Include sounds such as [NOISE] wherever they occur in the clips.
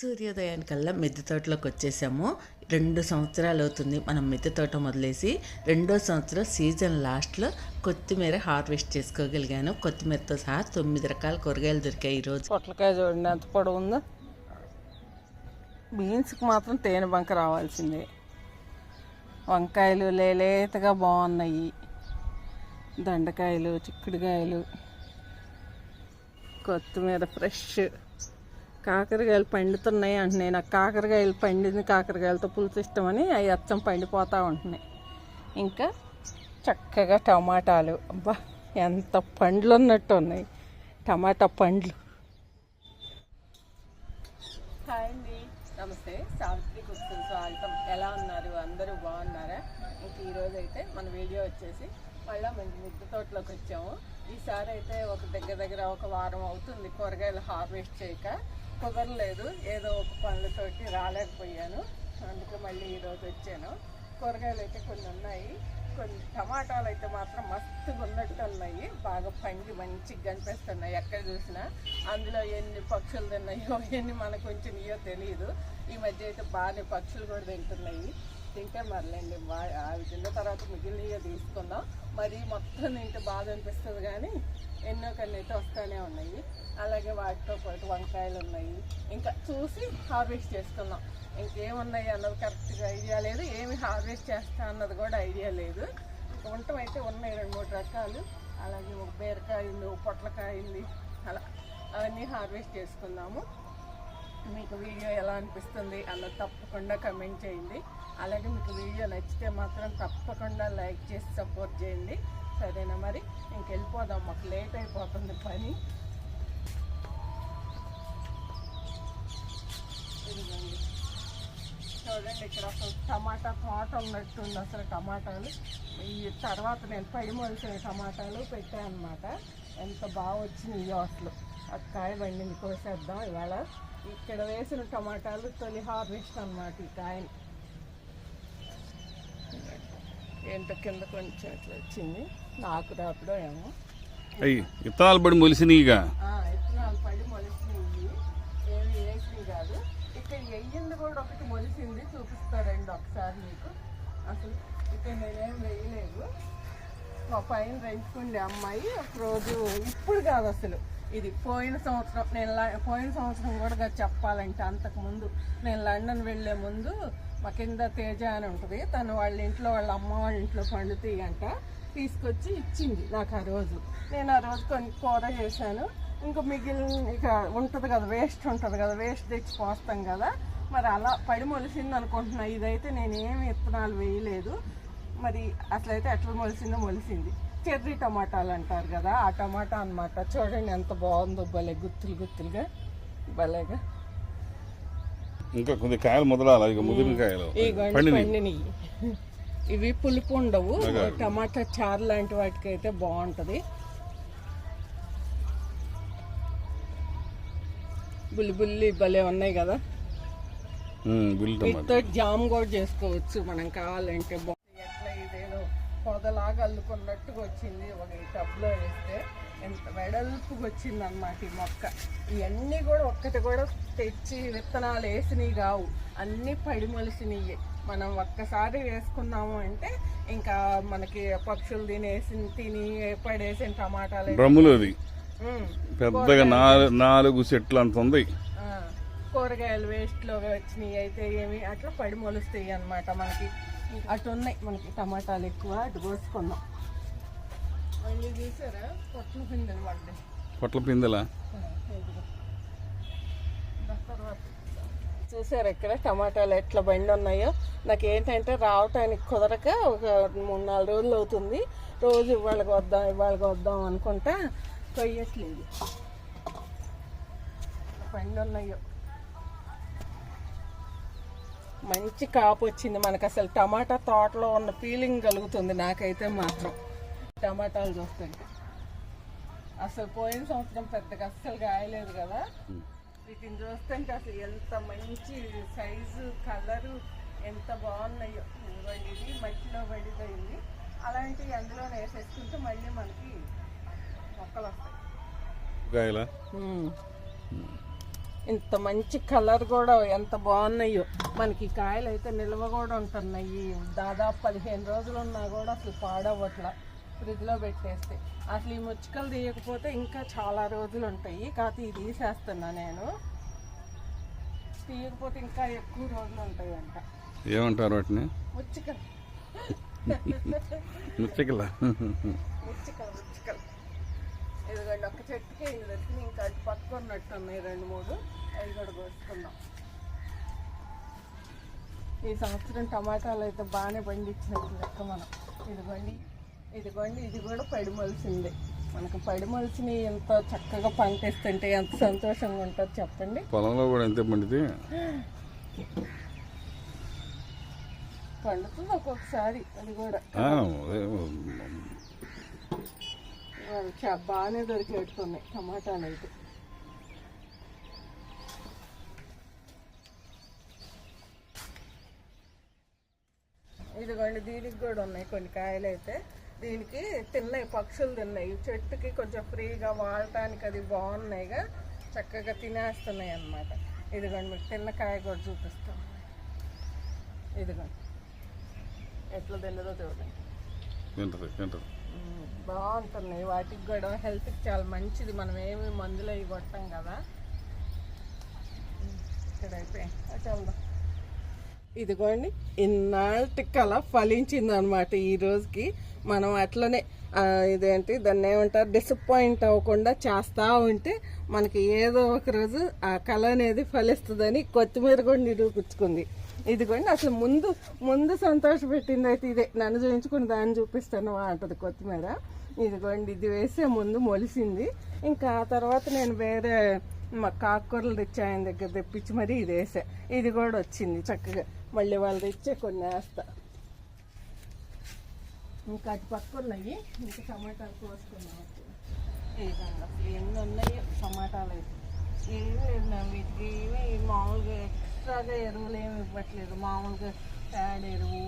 సూర్యోదయానికల్లా మిద్దె తోటలోకి వచ్చేసాము రెండు సంవత్సరాలు అవుతుంది మనం మిద్దె తోట మొదలేసి. రెండో సంవత్సరం సీజన్ లాస్ట్లో కొత్తిమీర హార్వెస్ట్ చేసుకోగలిగాను. కొత్తిమీరతో సహా తొమ్మిది రకాల కూరగాయలు దొరికాయి ఈరోజు పొట్లకాయ చూడండి ఎంత పొడవు ఉందో. బీన్స్కి మాత్రం తేనె బంక రావాల్సిందే. వంకాయలు లేలేతగా బాగున్నాయి. దండకాయలు చిక్కుడుకాయలు. కొత్తిమీర ఫ్రెష్. కాకరకాయలు పండుతున్నాయి అంటున్నాయి. నాకు కాకరకాయలు పండింది కాకరకాయలతో పులుసు ఇష్టమని అవి అచ్చం పండిపోతూ ఉంటున్నాయి. ఇంకా చక్కగా టమాటాలు. అబ్బా ఎంత పండ్లు ఉన్నట్టు ఉన్నాయి. టమాటా పండ్లు. హాయ్ అండి. నమస్తే. సావిత్రి కుక్కింగ్ స్వాగతం. ఎలా ఉన్నారు? అందరూ బాగున్నారా? ఇంక ఈరోజు అయితే మన వీడియో వచ్చేసి మళ్ళీ మంచి మిద్దె తోటలోకి వచ్చాము. ఈసారి అయితే ఒక దగ్గర దగ్గర ఒక వారం అవుతుంది కూరగాయలు హార్వెస్ట్ చేయక. కుదరలేదు. ఏదో ఒక పనులతోటి రాలేకపోయాను. అందుకే మళ్ళీ ఈరోజు వచ్చాను. కూరగాయలు అయితే కొన్ని ఉన్నాయి. కొన్ని టమాటాలు అయితే మాత్రం మస్తుగా ఉన్నట్టు ఉన్నాయి. బాగా పండి మంచిగా కనిపిస్తున్నాయి. ఎక్కడ చూసినా అందులో ఎన్ని పక్షులు తిన్నాయో ఎన్ని మనకు వచ్చినాయో తెలియదు ఈ మధ్య అయితే బాగానే పక్షులు కూడా తింటున్నాయి. తింటే మరలేండి. అవి తిన్న తర్వాత మిగిలినవి తీసుకుందాం. మరి మొత్తం తింటే బాధ అనిపిస్తుంది కానీ ఎన్నో కన్నీ అయితే వస్తూనే ఉన్నాయి. అలాగే వాటితో పాటు వంకాయలు ఉన్నాయి ఇంకా చూసి హార్వెస్ట్ చేసుకుందాం. ఇంకేమున్నాయి అన్నది కరెక్ట్గా ఐడియా లేదు. ఏమి హార్వెస్ట్ చేస్తా అన్నది కూడా ఐడియా లేదు. ఇంకా ఉండటం అయితే ఉన్నాయి రెండు మూడు రకాలు. అలాగే ఒక బీరకాయలు పొట్లకాయలు అలా అవన్నీ హార్వెస్ట్ చేసుకుందాము. మీకు వీడియో ఎలా అనిపిస్తుంది అన్నది తప్పకుండా కమెంట్ చేయండి. అలాగే మీకు వీడియో నచ్చితే మాత్రం తప్పకుండా లైక్ చేసి సపోర్ట్ చేయండి. సరేనా మరి? ఇంకెళ్ళిపోదాం. మాకు లేట్ అయిపోతుంది పని. చూడండి ఇక్కడ అసలు టమాటా తోట ఉన్నట్టుంది అసలు టమాటాలు. ఈ తర్వాత నేను పడి మొలిసిన టమాటాలు పెట్టాను అనమాట ఎంత బాగా వచ్చినాయో అసలు ఆ కాయ బండిని కోసేద్దాం ఇవాళ. ఇక్కడ వేసిన టమాటాలు తొలి హార్వెస్ట్ అనమాట ఈ కాయని. ఏంటో కింద కొంచెం ఇట్లా వచ్చింది. నాకు రాపడం ఏమో. అయ్యి విత్తనాలు పడి మొలిసినీగా? ఆ, విత్తనాలు పడి మొలిసినాయి. ఏమి వేసినవి కాదు. ఇక్కడ వెయ్యింది కూడా ఒకటి మొలిసింది చూపిస్తారండి ఒకసారి మీకు. అసలు ఇక్కడ నేనేం వేయలేదు మా పైన పెంచుకుండే అమ్మాయి ఒకరోజు ఇప్పుడు కాదు అసలు. ఇది పోయిన సంవత్సరం నేను పోయిన సంవత్సరం కూడా చెప్పాలంటే అంతకుముందు నేను లండన్ వెళ్ళే ముందు మా కింద తేజ అని ఉంటుంది తను వాళ్ళ ఇంట్లో వాళ్ళ అమ్మ వాళ్ళ ఇంట్లో పండుతాయి అంట. తీసుకొచ్చి ఇచ్చింది నాకు ఆ రోజు. నేను ఆ రోజు కొన్ని కూర చేశాను. ఇంకా మిగిలిన ఇక ఉంటుంది కదా వేస్ట్ ఉంటుంది కదా వేస్ట్ తెచ్చి పోస్తాం కదా. మరి అలా పడి మొలిసింది అనుకుంటున్నా. ఇదైతే నేను ఏమి విత్తనాలు వేయలేదు. మరి అసలైతే ఎట్లా మొలిసిందో మొలిసింది. చెర్రీ టమాటాలు అంటారు కదా ఆ టమాటా అన్నమాట. చూడండి ఎంత బాగుందో భలే గుత్తులు గుత్తులుగా భలేగా. ఇంకా కొద్ది కాయలు మొదలాలి? ఇక ముదిరిన కాయలు. పండినవి ఇవి పులుపు ఉండవు. టమాటా చారు లాంటి వాటికి అయితే బాగుంటది. బుల్లి బుల్లి భలే ఉన్నాయి కదా. వీటితో జామ్ కూడా చేసుకోవచ్చు మనం కావాలంటే ఎట్లా ఇదేదో పొదలాగా అల్లుకున్నట్టుగా వచ్చింది ఒక టబ్లో వేస్తే. ఎంత వెడల్పుగా వచ్చింది అనమాట ఈ మొక్క. ఇవన్నీ కూడా ఒక్కటి కూడా తెచ్చి విత్తనాలు వేసినవి కావు. అన్నీ పడి మొలిసినవి మనం ఒక్కసారి వేసుకున్నాము అంటే ఇంకా మనకి పక్షులు తినేసి తిని పడేసిన టమాటాలు డ్రమ్ములు. పెద్దగా నాలుగు నాలుగు చెట్లు అంత ఉంది. కూరగాయలు వేస్ట్లో వచ్చినాయి అయితే ఏమి అట్లా పడి మొలుస్తాయి అన్నమాట మనకి. అటు ఉన్నాయి మనకి టమాటాలు ఎక్కువ అటు కోసుకుందాం మళ్ళీ చూసారా పొట్లు పిందెలు పడ్డాయి. పొట్ల పిందెలా. చూసారు ఇక్కడ టమాటాలు ఎట్లా బండి ఉన్నాయో? నాకు ఏంటంటే రావటానికి కుదరక ఒక మూడు నాలుగు రోజులు అవుతుంది. రోజు ఇవాళకి వద్దాం ఇవాళకి వద్దాం అనుకుంటా కొయ్యట్లేదు. బండి ఉన్నాయో మంచి కాపు వచ్చింది మనకు అసలు టమాటా తోటలో ఉన్న ఫీలింగ్ కలుగుతుంది నాకైతే మాత్రం. టమాటాలు చూస్తుంటే అసలు పోయిన సంవత్సరం పెద్దగా అస్సలు కాయలేదు కదా. వీటిని చూస్తుంటే అసలు ఎంత మంచి సైజు కలరు ఎంత బాగున్నాయో. ఇది మట్టిలో పడిపోయింది అలాంటివి అందులో వేసేసుకుంటే మళ్ళీ మనకి కాయలా ఇంత మంచి కలర్ కూడా ఎంత బాగున్నాయో. మనకి కాయలు అయితే నిల్వ కూడా ఉంటున్నాయి. దాదాపు పదిహేను రోజులు ఉన్నా కూడా అసలు పాడవట్ల ఫ్రిడ్జ్లో పెట్టేస్తే. అసలు ఈ ముచ్చుకలు తీయకపోతే ఇంకా చాలా రోజులు ఉంటాయి. కాకపోతే ఇది తీసేస్తున్నా నేను. తీయకపోతే ఇంకా ఎక్కువ రోజులు ఉంటాయి అంట ఏమంటారు వాటిని? ముచ్చకిలా. ముచ్చికలు? ముచ్చికలు. ఇదిగోండి ఒక చెట్టుకి ఇది దొరికి ఇంకా అటు పక్క ఉన్నట్టు ఉన్నాయి రెండు మూడు. అవి కూడా కోసుకుందాం. ఈ సంవత్సరం టమాటాలు అయితే బాగానే పండించినట్టు లెక్క మనం. ఇదిగోండి ఇదిగోండి ఇది కూడా పడిమలిసిందే. మనకు పడిమలిసిని ఎంత చక్కగా పంటేస్తుంటే ఎంత సంతోషంగా ఉంటుందో చెప్పండి. పొలంలో కూడా ఎంత పండితే? పండుతుంది ఒక్కొక్కసారి అది కూడా. బాగానే దొరికేట్టున్నాయి టమాటాలు అయితే ఇదిగోండి దీనికి కూడా ఉన్నాయి కొన్ని కాయలు అయితే దీనికి తిన్నాయి పక్షులు తిన్నాయి. చెట్టుకి కొంచెం ఫ్రీగా వాడటానికి అది బాగున్నాయిగా చక్కగా తినేస్తున్నాయి అన్నమాట. ఇదిగోండి మీకు తిన్న కాయ కూడా చూపిస్తాం. ఇదిగోండి. ఎట్లా తిన్నదో చూడండి. బాగుంటున్నాయి. వాటికి కూడా హెల్త్కి చాలా మంచిది. మనం ఏమి మందులు అవి కొట్టాం కదా. ఇక్కడ అయిపోయాయి. ఇదిగోండి ఇన్నాళ్ళ కల ఫలించింది అనమాట ఈ రోజుకి. మనం అట్లనే ఇదేంటి దాన్ని ఏమంటారు డిసప్పాయింట్ అవ్వకుండా చేస్తూ ఉంటే మనకి ఏదో ఒక రోజు ఆ కళ అనేది ఫలిస్తుందని కొత్తిమీర కూడా నిరూపించుకుంది. ఇదిగోండి అసలు ముందు ముందు సంతోష పెట్టింది అయితే ఇదే. నన్ను చూపించుకుని దాన్ని చూపిస్తాను అంటది కొత్తిమీర. ఇదిగోండి ఇది వేసే ముందు మొలిసింది. ఇంకా ఆ తర్వాత నేను వేరే మా కాకూరలు తెచ్చి ఆయన దగ్గర తెప్పించి మరి ఇది వేసా. ఇది కూడా వచ్చింది చక్కగా. మళ్ళీ వాళ్ళు తెచ్చే కొన్ని వేస్తా. ఇంకా అటు పక్క ఉన్నాయి. ఇంకా టమాటాలు కోసుకున్నాం ఇదిగోండి అసలు ఎన్ని ఉన్నాయి టమాటాలు అయితే. ఏం లేదు వీటికి ఏమి మామూలుగా ఎక్స్ట్రాగా ఎరువులు ఏమి ఇవ్వట్లేదు. మామూలుగా ప్యాడ్ ఎరువు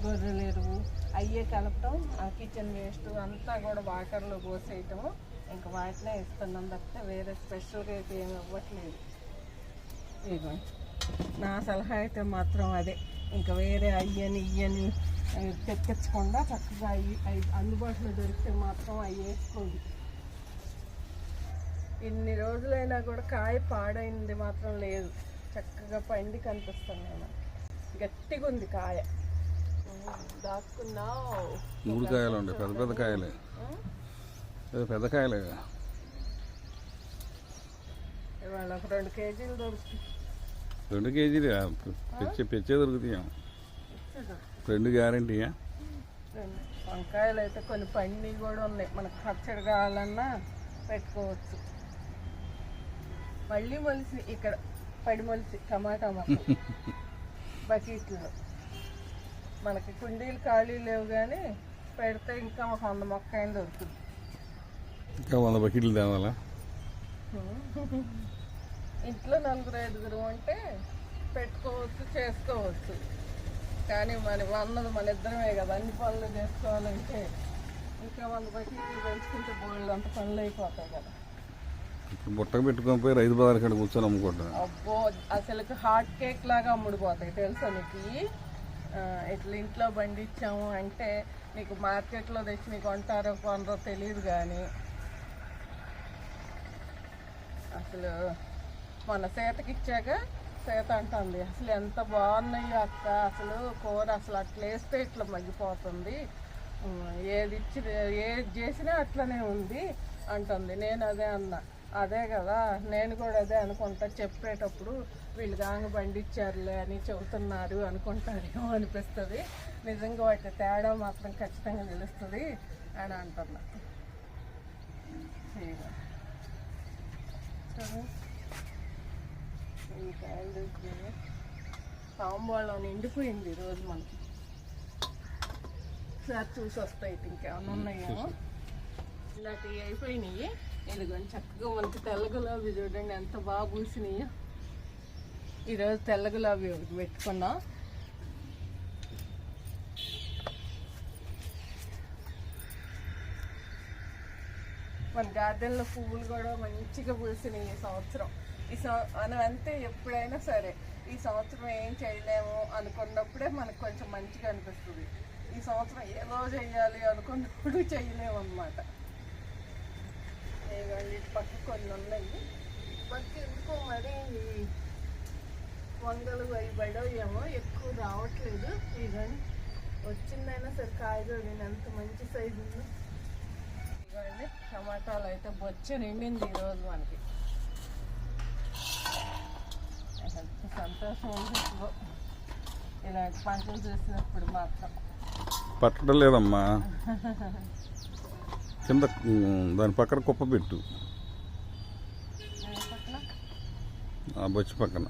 గొర్రెల ఎరువు అయ్యే కలపటం ఆ కిచెన్ వేస్ట్ అంతా కూడా వాటర్లో పోసేయటము. ఇంకా వాటినే ఇస్తున్నాం తప్పితే వేరే స్పెషల్గా అయితే ఏమి ఇవ్వట్లేదు. ఇదిగో నా సలహా అయితే మాత్రం అదే. ఇంకా వేరే అయ్యని ఇయ్యని అవి తెప్పించకుండా చక్కగా అవి అవి అందుబాటులో దొరికితే మాత్రం అవి వేసుకోండి ఇన్ని రోజులైనా కూడా కాయ పాడైంది మాత్రం లేదు. చక్కగా పండి కనిపిస్తుంది నేను గట్టిగా ఉంది కాయ. దాక్కున్నావు. మూడు కాయలు ఉంటాయి పెద్ద పెద్ద కాయలే. పెద్ద కాయలే. ఇవాళ ఒక రెండు కేజీలు దొరుకుతుంది రెండు కేజీలు పెచ్చే పెచ్చే దొరుకుతాయి? రెండు గ్యారంటీయా? రెండు. వంకాయలు అయితే కొన్ని పండి కూడా ఉన్నాయి. మనకు పచ్చడి కావాలన్నా పెట్టుకోవచ్చు. మళ్ళీ మొలిసి ఇక్కడ పడి మొలిసి టమాటా మొక్క [LAUGHS] బకెట్లో. మనకి కుండీలు ఖాళీ లేవు కానీ పెడితే ఇంకా ఒక వంద మొక్క అయిన దొరుకుతుంది. ఇంకా వంద బకెట్లు తేవాలా? [LAUGHS] ఇంట్లో నలుగురు ఐదుగురు ఉంటే పెట్టుకోవచ్చు చేసుకోవచ్చు. కానీ మరి అన్నది మన ఇద్దరమే కదా అన్ని పనులు చేసుకోవాలంటే. ఇంకా వంద బకెట్లు పెంచుకుంటే బోళ్ళు అంత పనులు అయిపోతాయి కదా. బుట్టకు పెట్టుకొని పోయి రైతు బజార్ కాడ కూర్చొని అమ్ముకుంటాను అబ్బో అసలు హాట్ కేక్ లాగా అమ్ముడుపోతాయి. తెలుసా నీకు? ఇట్లా ఇంట్లో పండించాము అంటే నీకు మార్కెట్లో తెచ్చి నీకు కొంటారో కొనరో తెలియదు కానీ అసలు మన సీతకి ఇచ్చాక సీత అంటుంది అసలు ఎంత బాగున్నాయో అక్క అసలు కూర అసలు అట్లా వేస్తే ఇట్లా మగ్గిపోతుంది. ఏది ఇచ్చి ఏది చేసినా అట్లనే ఉంది అంటుంది. నేను అదే అన్నా. అదే కదా నేను కూడా అదే అనుకుంటా. చెప్పేటప్పుడు వీళ్ళు కాంగ పండించారులే అని చెబుతున్నారు అనుకుంటారేమో అనిపిస్తుంది. నిజంగా వాటి తేడా మాత్రం ఖచ్చితంగా తెలుస్తుంది అని అంటున్నా. తాంబూలం నిండిపోయింది ఈరోజు మనకి. సార్ చూసి వస్తాయి ఇంకేమైనా ఉన్నాయేమో. ఇలాంటివి అయిపోయినాయి. ఇదిగోండి చక్కగా మనకి తెల్ల గులాబీ చూడండి ఎంత బాగా పూసినాయో. ఈరోజు తెల్ల గులాబీ ఒకటి పెట్టుకున్నాం. మన గార్డెన్లో పువ్వులు కూడా మంచిగా పూసినాయి ఈ సంవత్సరం. ఈ మనం అంతే ఎప్పుడైనా సరే ఈ సంవత్సరం ఏం చేయలేము అనుకున్నప్పుడే మనకు కొంచెం మంచిగా అనిపిస్తుంది. ఈ సంవత్సరం ఏదో చేయాలి అనుకున్నప్పుడు [LAUGHS] చేయలేము అనమాట పక్క కొన్ని ఉన్నాయి. బట్ ఎందుకో మరి వంగలు అవి ఏమో ఎక్కువ రావట్లేదు. ఇవన్నీ వచ్చిందైనా సరే కాయగూడ ఎంత మంచి సైజు ఉందో. ఇవ్వండి టమాటాలు అయితే బొచ్చ నిండింది ఈరోజు మనకి. ఎంత సంతోషం ఉంది ఇలాంటి పంటలు చూసినప్పుడు మాత్రం. పట్టడం లేదమ్మా. కింద దాని పక్కన కుప్ప పెట్టు నేను పక్కన ఆ బొచ్చి పక్కన.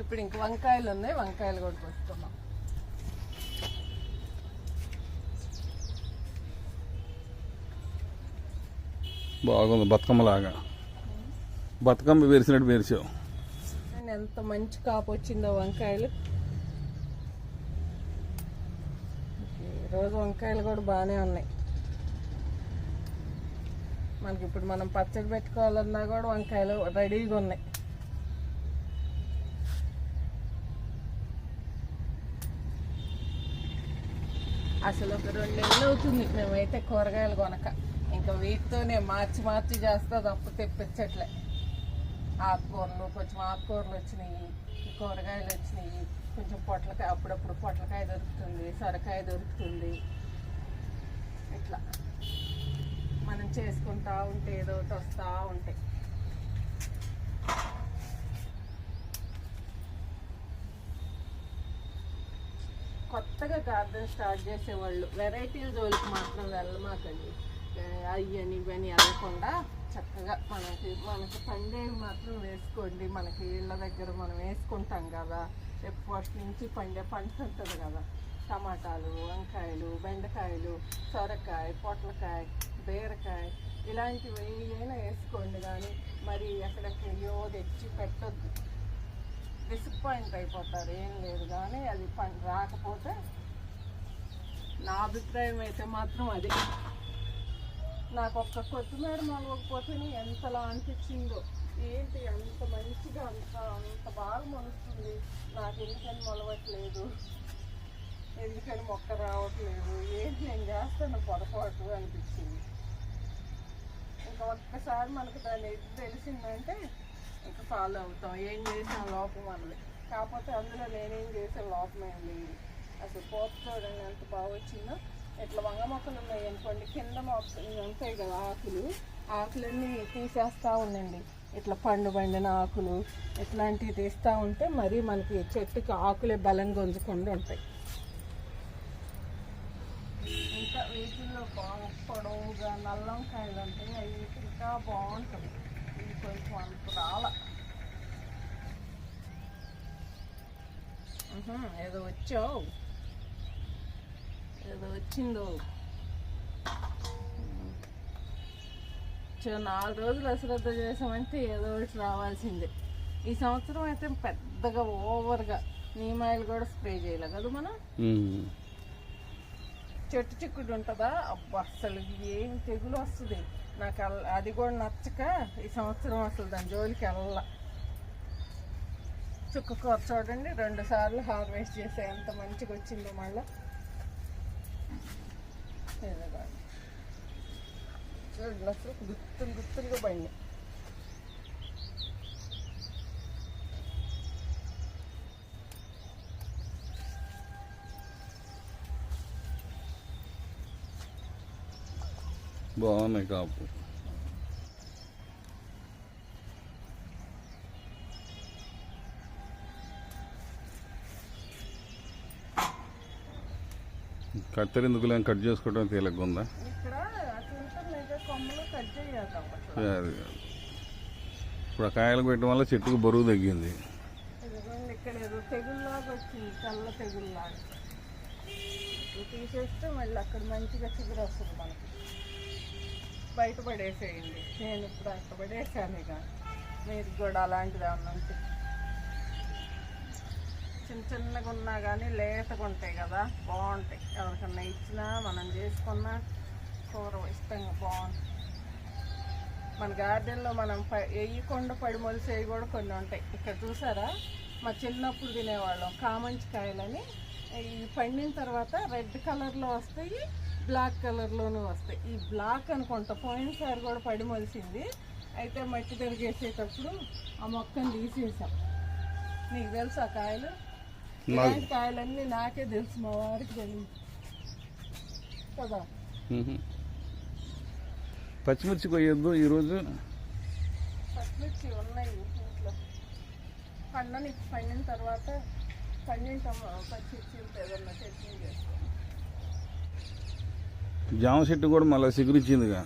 ఇప్పుడు ఇంక వంకాయలు ఉన్నాయి వంకాయలు కూడా కోసుకున్నాం బాగుంది బతుకమ్మలాగా. బతుకమ్మ వేసినట్టు వేసావు నేను ఎంత మంచి కాపు వచ్చిందో వంకాయలు. రోజు వంకాయలు కూడా బాగానే ఉన్నాయి. మనకి ఇప్పుడు మనం పచ్చడి పెట్టుకోవాలన్నా కూడా వంకాయలు రెడీగా ఉన్నాయి. అసలు ఒక రెండు నెలలు అవుతుంది మేమైతే కూరగాయలు కొనక. ఇంకా వీటితోనే మార్చి మార్చి చేస్తా తప్పు తెప్పించట్లే. ఆకుకూరలు కొంచెం ఆకుకూరలు వచ్చినాయి కూరగాయలు వచ్చినాయి. కొంచెం పొట్లకాయ అప్పుడప్పుడు పొట్లకాయ దొరుకుతుంది సొరకాయ దొరుకుతుంది. ఇట్లా. మనం చేసుకుంటా ఉంటే ఏదో ఒకటి వస్తూ ఉంటాయి కొత్తగా గార్డెన్ స్టార్ట్ చేసేవాళ్ళు. వెరైటీల జోలికి మాత్రం వెళ్ళమాకండి. అయ్యని ఇవని వెళ్ళకుండా చక్కగా మనకి మనకి పండేవి మాత్రం వేసుకోండి. మనకి ఇళ్ళ దగ్గర మనం వేసుకుంటాం కదా. రేపు ఫస్ట్ నుంచి పండే పంట ఉంటుంది కదా. టమాటాలు వంకాయలు బెండకాయలు సొరకాయ పొట్లకాయ బీరకాయ ఇలాంటివి ఏమైనా వేసుకోండి కానీ మరి ఎక్కడెక్కడో తెచ్చి పెట్టొద్దు. డిసప్పాయింట్ అయిపోతారు. ఏం లేదు కానీ అది పని రాకపోతే నా అభిప్రాయం అయితే మాత్రం అది. నాకు ఒక్క కొత్తిమీర మొలవకపోతేనే ఎంతలా అనిపించిందో. ఏంటి అంత మంచిగా అంత అంత బాగా మొలుస్తుంది? నాకు ఎందుకని మొలవట్లేదు? ఎందుకని మొక్క రావట్లేదు? ఏంటి నేను చేస్తాను పొరపాటు అనిపించింది. ఇంకా ఒక్కసారి మనకు దాని ఇది తెలిసిందంటే ఇంకా ఫాలో అవుతాం. ఏం చేసాం లోపం అన్నది కాకపోతే అందులో నేనేం చేసే లోపం ఏం లేదు. అసలు పోత చూడండి ఎంత బాగా వచ్చిందో. ఇట్లా వంగ మొక్కలు ఉన్నాయి అనుకోండి కింద మొక్కలు ఉంటాయి కదా ఆకులు. ఆకులన్నీ తీసేస్తూ ఉండండి. ఇట్లా పండు పండిన ఆకులు ఇట్లాంటివి తీస్తూ ఉంటే మరి మనకి చెట్టుకి ఆకులే బలంగా ఉంచకుండా ఉంటాయి ఇంకా వీటిల్లో బాగా పొడవుగా నల్ల వంకాయలు ఉంటాయి అవి ఇంకా బాగుంటుంది. ఇవి కొంచెం అంత రాల. ఏదో వచ్చావు. ఏదో వచ్చిందో. చూ నాలుగు రోజులు అశ్రద్ధ చేసామంటే ఏదో ఒకటి రావాల్సిందే. ఈ సంవత్సరం అయితే పెద్దగా ఓవర్గా నీమాయిలు కూడా స్ప్రే చేయలే కదా మనం. చెట్టు చిక్కుడు ఉంటుందా? అబ్బా అసలు ఏం తెగులు వస్తుంది. నాకు అది కూడా నచ్చక ఈ సంవత్సరం అసలు దాని జోలికి వెళ్ళాల. చుక్క కూర చూడండి రెండు సార్లు హార్వెస్ట్ చేసే ఎంత మంచిగా వచ్చిందో మళ్ళీ. చూడండి అసలు గుత్తులు గుత్తులుగా బండి బాగున్నాయి కాపు. కత్తెర ఎందుకులే కట్ చేసుకోవడం తేలిగ్గా ఉందా? అది ఇప్పుడు ఆ కాయలు పెట్టడం వల్ల చెట్టుకు బరువు తగ్గింది. తీసేస్తే మళ్ళీ అక్కడ మంచిగా చిగురు వస్తుంది మనకి. బయటపడేసేయండి. నేను ఇప్పుడు అక్కడ పడేసాను ఇక మీరు కూడా అలాంటిది ఏమన్నా ఉంటే చిన్న చిన్నగా ఉన్నా కానీ లేతగా ఉంటాయి కదా బాగుంటాయి. ఎవరికన్నా ఇచ్చినా మనం చేసుకున్నా కూర ఇష్టంగా బాగుంటుంది. మన గార్డెన్లో మనం ప- వేయకుండా పడి మొలిసేవి కూడా కొన్ని ఉంటాయి. ఇక్కడ చూసారా? మా చిన్నప్పుడు తినేవాళ్ళం. కామంచి కాయలని ఇవి పండిన తర్వాత రెడ్ కలర్లో వస్తాయి బ్లాక్ కలర్లోనూ వస్తాయి. ఈ బ్లాక్ అనుకుంటా పోయినసారి కూడా పడి మొలిసింది. అయితే మట్టి తిరిగేసేటప్పుడు ఆ మొక్కను తీసేసాం. నీకు తెలుసు ఆ కాయలు? ఇలాంటి కాయలన్నీ నాకే తెలుసు మా వారికి తెలియదు. కదా. పచ్చిమిర్చి కొయ్యొద్దు ఈరోజు. పచ్చిమిర్చి ఉన్నాయి ఇంట్లో. పండని పండిన తర్వాత పండిన పచ్చిమిర్చి ఏదన్నా చట్నీ చేసుకో. జామ చెట్టు కూడా మళ్ళీ సిగురిచ్చిందిగా.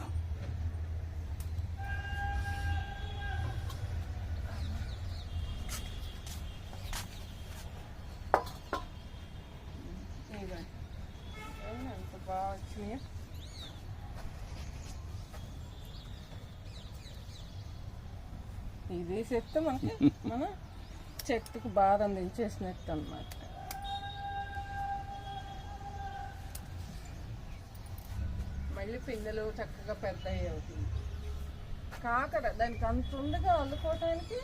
బాగా ఇది చెప్తే మనకి. మన చెట్టుకు బాధ అందించేసినట్టు అన్నమాట. పిందెలు చక్కగా పెద్దవి అవుతుంది. కాకర దానికి అంత ఉండగా అల్లుకోవటానికి?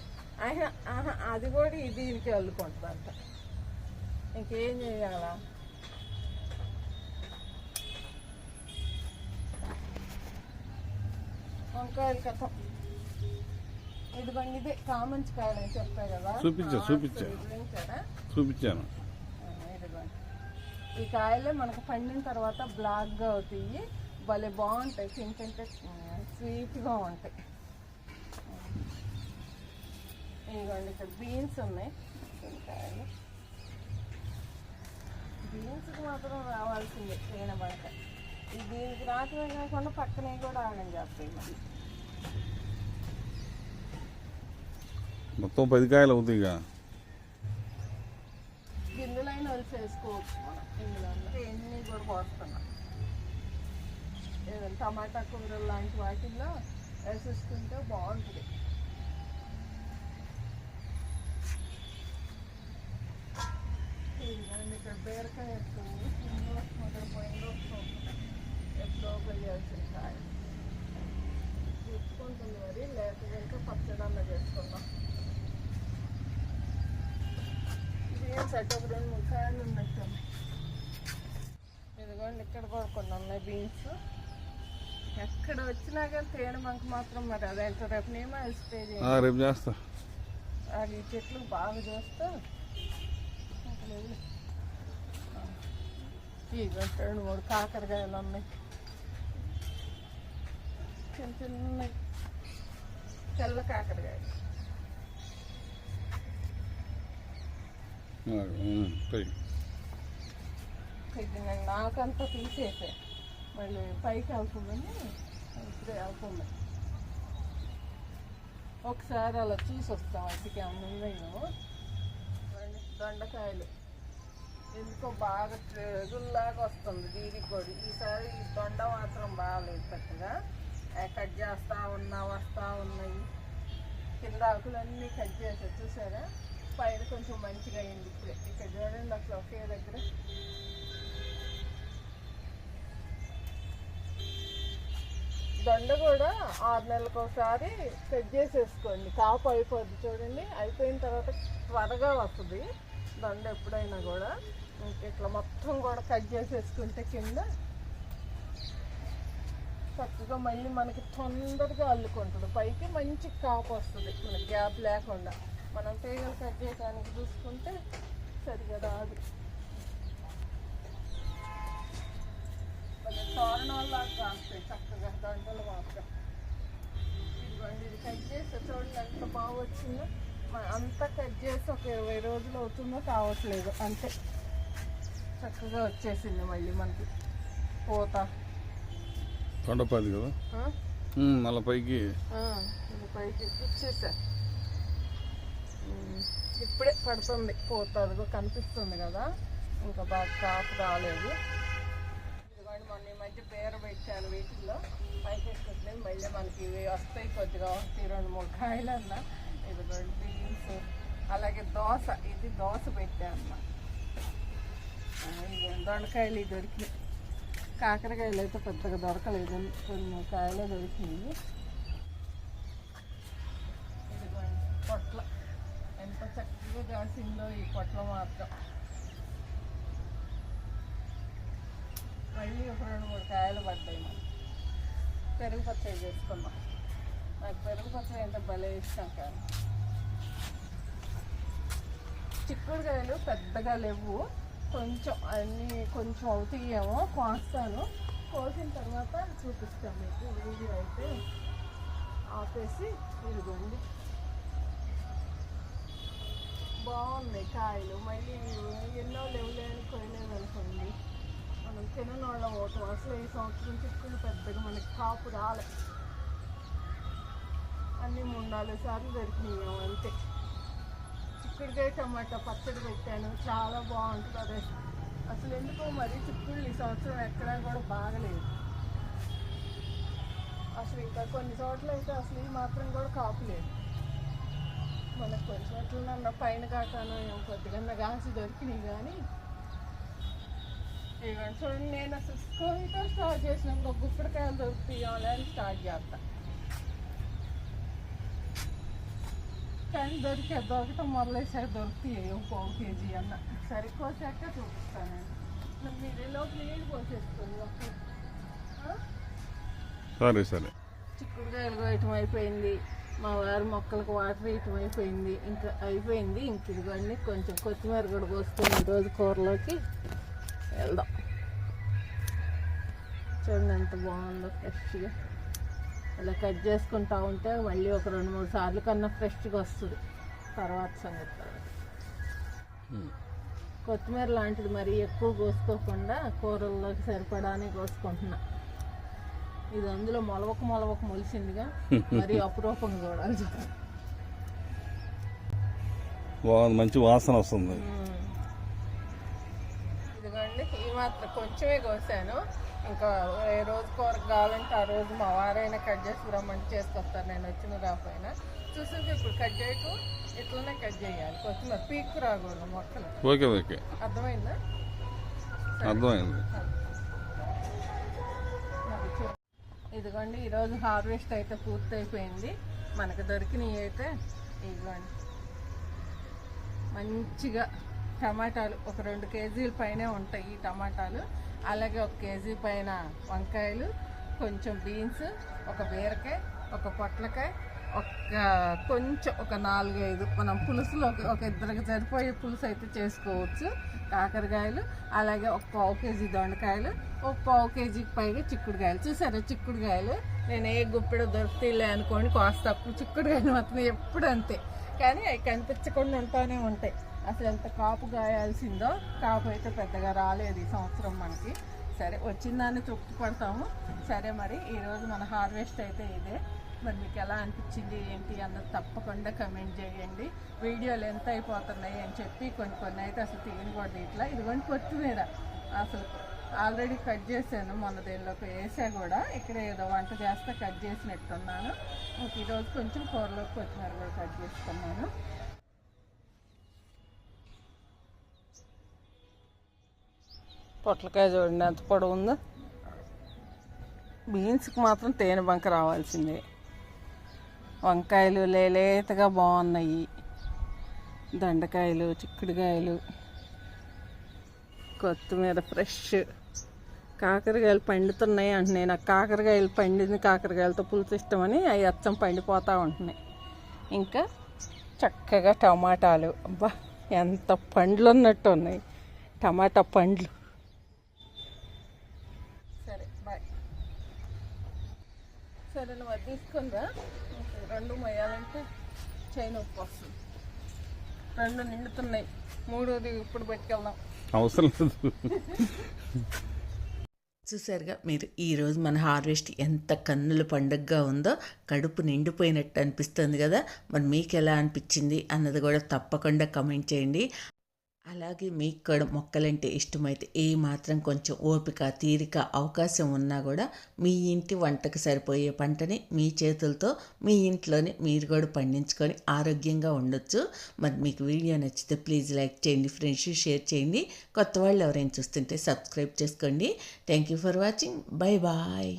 ఆహా అది కూడా ఇది దీనికి అల్లుకుంటుందంట. ఇంకేం చేయాలా? వంకాయలు కథ. ఇదిగోండి ఇదే కామంచి కాయలు అని చెప్పా కదా. చూపించా, చూపించా. చూపించారా చూపించాను. ఇదిగోండి. ఈ కాయలే మనకు పండిన తర్వాత బ్లాక్గా అవుతాయి. భలే బాగుంటాయి తింటుంటే స్వీట్గా ఉంటాయి. ఇదిగోండి ఇక్కడ బీన్స్ ఉన్నాయి. బీన్స్కి మాత్రం రావాల్సిందే తేనె బయట ఈ దీనికి రావటమే కాకుండా పక్కనే కూడా ఆగం చేస్తాయి మరి మొత్తం పది కాయలు అవుతాయి ఇక. గింజలైన వలిసి వేసుకోవచ్చు మనం ఇందులో. ఎన్ని కూడా పోస్తున్నాం. ఏదైనా టమాటా కూర లాంటి వాటిల్లో వేసేసుకుంటే బాగుంటుంది. ఇక్కడ బీరకాయ వస్తుంది మొదలు పోయిందో ఎప్పుడో పోయాల్సిన కాయ. తీసుకుంటుంది మరి లేకపోతే పచ్చడన్న చేసుకుందాం. బీన్స్ సెట్ ఒక రెండు మూడు ఉన్నట్టు ఇదిగోండి ఇక్కడ కూడా కొన్ని ఉన్నాయి బీన్స్. ఎక్కడ వచ్చినా కానీ తేనె బంక మాత్రం మరి అదేంటో రేపు నేమో స్ప్రే చేయాలి. రేపు చేస్తా. అది చెట్లు బాగా చూస్తే. రెండు మూడు కాకరకాయలు ఉన్నాయి. చిన్న చిన్న తెల్ల కాకరకాయలు. నాకంతా తీసేసే. మళ్ళీ పైకి వెళ్తుందని ఇప్పుడే వెళ్తుంది ఒకసారి అలా చూసి వస్తాం అతికి అమ్మ దొండకాయలు ఎందుకో బాగా తెగుల్లాగా వస్తుంది దీనికి కూడా ఈసారి ఈ దొండ మాత్రం బాగాలేదు చక్కగా కట్ చేస్తా ఉన్నా వస్తా ఉన్నాయి కింద ఆకులన్నీ కట్ చేసా చూసారా పైన కొంచెం మంచిగా అయింది ఇప్పుడే ఇక్కడ చూడండి అసలు ఒకే దగ్గర దొండ కూడా ఆరు నెలలకు ఒకసారి సెట్ చేసేసుకోండి. కాపు అయిపోద్ది చూడండి. అయిపోయిన తర్వాత త్వరగా వస్తుంది. దొండ ఎప్పుడైనా కూడా. ఇట్లా మొత్తం కూడా కట్ చేసేసుకుంటే కింద చక్కగా మళ్ళీ మనకి తొందరగా అల్లుకుంటుంది. పైకి మంచి కాపు వస్తుంది. మనకి గ్యాప్ లేకుండా. మనం తీగలు కట్ చేయడానికి చూసుకుంటే సరిగా రాదు. తోరణాల్లాగా కాస్తాయి చక్కగా దండలు మాత్రం ఇదిగోండి ఇది కట్ చూడండి ఎంత బాగా వచ్చిందో. మ- అంతా కట్ చేసి ఒక ఇరవై రోజులు అవుతుందో కావట్లేదు అంతే. చక్కగా వచ్చేసింది మళ్ళీ మనకి. పూత. తొండపది కదా? మళ్ళీ పైకి. ఇచ్చేసా ఇప్పుడే పడుతుంది పూత అదిగో కనిపిస్తుంది కదా. ఇంకా బాగా కాపు రాలేదు. ఇదిగోండి పేరు పెట్టాను వీటిల్లో. పైకి ఎక్కుతున్నాయి మళ్ళీ మనకి ఇవి వస్తాయి కొద్దిగా ఒకటి రెండు మూడు కాయలన్నా. ఇదిగోండి బీన్స్ అలాగే దోశ ఇది దోశ పెట్టాను ఇది దొండకాయలు ఇవి దొరికినాయి. కాకరకాయలు అయితే పెద్దగా దొరకలేదు. కొన్ని కాయలే దొరికినాయి. ఇదిగోండి పొట్ల. ఎంత చక్కగా కాసిందో ఈ పొట్ల మాత్రం. మళ్ళీ ఒక రెండు మూడు కాయలు పడ్డాయి మనకి పెరుగు పచ్చడి చేసుకుందాం నాకు పెరుగు పచ్చడి అంటే భలే ఇష్టం కానీ చిక్కుడుకాయలు పెద్దగా లేవు. కొంచెం అన్నీ కొంచెం అవుతాయేమో కోస్తాను. కోసిన తర్వాత చూపిస్తాం మీకు. వీడియో అయితే ఆపేసి ఇదిగోండి. బాగున్నాయి కాయలు. మళ్ళీ ఎన్నో లేవులే అని కొనలేదు అనుకోండి మనం తిననోళ్ళ ఓటు అసలు ఈ సంవత్సరం చిక్కులు పెద్దగా మనకి కాపు రాలే. అన్నీ మూడు నాలుగు సార్లు దొరికినాయి అంతే. చిక్కుడుకాయ టమాటా పచ్చడి పెట్టాను. చాలా బాగుంటుంది అదే అసలు ఎందుకో మరి చిక్కుళ్ళు ఈ సంవత్సరం ఎక్కడా కూడా బాగలేదు. అసలు ఇంకా కొన్ని చోట్ల అయితే అసలు ఈ మాత్రం కూడా కాపులేదు మనకు కొన్ని చోట్ల పైన కాటాను కొద్దిగా గాసి దొరికినాయి కానీ ఇవ్వండి చూడండి నేను అసలు కోయితో స్టార్ట్ చేసినప్పుడు గుప్పడికాయలు దొరుకుతాయి అని స్టార్ట్ చేస్తా. కానీ దొరికే దొరకటం మొదలైసాక దొరుకుతాయి పావు కేజీ అన్న. సరే కోసాక చూపిస్తాను. మీరు లోపు నీళ్ళు ఒక సరే సరే. చిక్కుడుకాయలు కోయటం అయిపోయింది. మా వారి మొక్కలకు వాటర్ వేయటం అయిపోయింది. ఇంకా అయిపోయింది. ఇంక ఇదిగోండి కొంచెం కొత్తిమీర కూడా కోసుకొని ఈరోజు కూరలోకి వెళ్దాం. చూడండి ఎంత బాగుందో ఫ్రెష్గా. ఇలా కట్ చేసుకుంటా ఉంటే మళ్ళీ ఒక రెండు మూడు సార్లు కన్నా ఫ్రెష్గా వస్తుంది. తర్వాత సంగతి తర్వాత. కొత్తిమీర లాంటిది మరి ఎక్కువ కోసుకోకుండా కూరల్లోకి సరిపడానే కోసుకుంటున్నా. ఇది అందులో మొలవక మొలవక మొలిసిందిగా [LAUGHS] మరి అపురూపంగా కూడా బాగుంది మంచి వాసన వస్తుంది. ఇదిగోండి ఈ మాత్రం కొంచెమే కోసాను. ఇంకా ఏ రోజు కూర కావాలంటే ఆ రోజు మా వారైనా కట్ చేసి రమ్మంటే చేసుకొస్తారు. నేను వచ్చిన రాపోయినా చూసాక ఇప్పుడు కట్ చేయకు ఇట్లనే కట్ చేయాలి. కొత్తిమీర పీక్కు రాకూడదు మొక్కలు. Okay okay. అర్థమైందా? అర్థమైంది. ఇదిగోండి ఈరోజు హార్వెస్ట్ అయితే పూర్తి అయిపోయింది మనకు దొరికినవి అయితే ఇదిగోండి. మంచిగా టమాటాలు ఒక రెండు కేజీల పైనే ఉంటాయి ఈ టమాటాలు. అలాగే ఒక కేజీ పైన వంకాయలు కొంచెం బీన్స్ ఒక బీరకాయ ఒక పొట్లకాయ ఒక కొంచెం ఒక నాలుగైదు. మనం పులుసులోకి ఒక ఇద్దరికి సరిపోయే పులుసు అయితే చేసుకోవచ్చు. కాకరకాయలు అలాగే ఒక పావు కేజీ దొండకాయలు ఒక పావు కేజీకి పైగా చిక్కుడుకాయలు. చూసారా చిక్కుడుకాయలు? నేను ఏ గుప్పెడు దొరుకుతాయిలే అనుకోండి కాస్త తక్కువ చిక్కుడుకాయలు మాత్రం ఎప్పుడు అంతే కానీ అవి కనిపించకుండా ఉంటానే ఉంటాయి. అసలు ఎంత కాపు గాయాల్సిందో కాపు అయితే పెద్దగా రాలేదు ఈ సంవత్సరం మనకి. సరే వచ్చిందాన్ని తృప్తి పడతాము సరే మరి ఈరోజు మన హార్వెస్ట్ అయితే ఇదే. మరి మీకు ఎలా అనిపించింది ఏంటి అన్నది తప్పకుండా కమెంట్ చేయండి. వీడియోలు ఎంత అయిపోతున్నాయి అని చెప్పి కొన్ని కొన్ని అయితే అసలు తీయని కూడా ఇట్లా ఇదిగోండి కొత్తిమీర అసలు ఆల్రెడీ కట్ చేశాను మొన్న దీనిలోకి వేసా కూడా. ఇక్కడ ఏదో వంట చేస్తే కట్ చేసినట్టున్నాను. ఇంక ఈరోజు కొంచెం కూరలోకి కొత్తిమీర కూడా కట్ చేసుకున్నాను. పొట్లకాయ చూడండి ఎంత పొడవు ఉందో. బీన్స్కి మాత్రం తేనె బంక రావాల్సిందే. వంకాయలు లేలేతగా బాగున్నాయి. దండకాయలు చిక్కుడుకాయలు కొత్తిమీర ఫ్రెష్. కాకరకాయలు పండుతున్నాయి అంటున్నాయి. నాకు కాకరకాయలు పండింది కాకరకాయలతో పులుసు ఇష్టమని అవి అచ్చం పండిపోతూ ఉంటున్నాయి. ఇంకా చక్కగా టమాటాలు. అబ్బా ఎంత పండ్లు ఉన్నట్టు ఉన్నాయి. టమాటా పండ్లు. బాయ్. సరే నువ్వు అది తీసుకుందా రెండు మొయ్యాలంటే చైన్ ఉప్పు వస్తుంది. రెండు నిండుతున్నాయి. మూడోది ఇప్పుడు పెట్టుకెళ్దాం. అవసరం లేదు. చూసారుగా మీరు ఈరోజు మన హార్వెస్ట్ ఎంత కన్నుల పండుగగా ఉందో కడుపు నిండిపోయినట్టు అనిపిస్తుంది కదా. మరి మీకు ఎలా అనిపించింది అన్నది కూడా తప్పకుండా కమెంట్ చేయండి. అలాగే మీకు కూడా మొక్కలంటే ఇష్టమైతే ఏ మాత్రం కొంచెం ఓపిక తీరిక అవకాశం ఉన్నా కూడా మీ ఇంటి వంటకు సరిపోయే పంటని మీ చేతులతో మీ ఇంట్లోనే మీరు కూడా పండించుకొని ఆరోగ్యంగా ఉండొచ్చు. మరి మీకు వీడియో నచ్చితే ప్లీజ్ లైక్ చేయండి ఫ్రెండ్స్ షేర్ చేయండి. కొత్త వాళ్ళు ఎవరైనా చూస్తుంటే సబ్స్క్రైబ్ చేసుకోండి. Thank you for watching. Bye bye.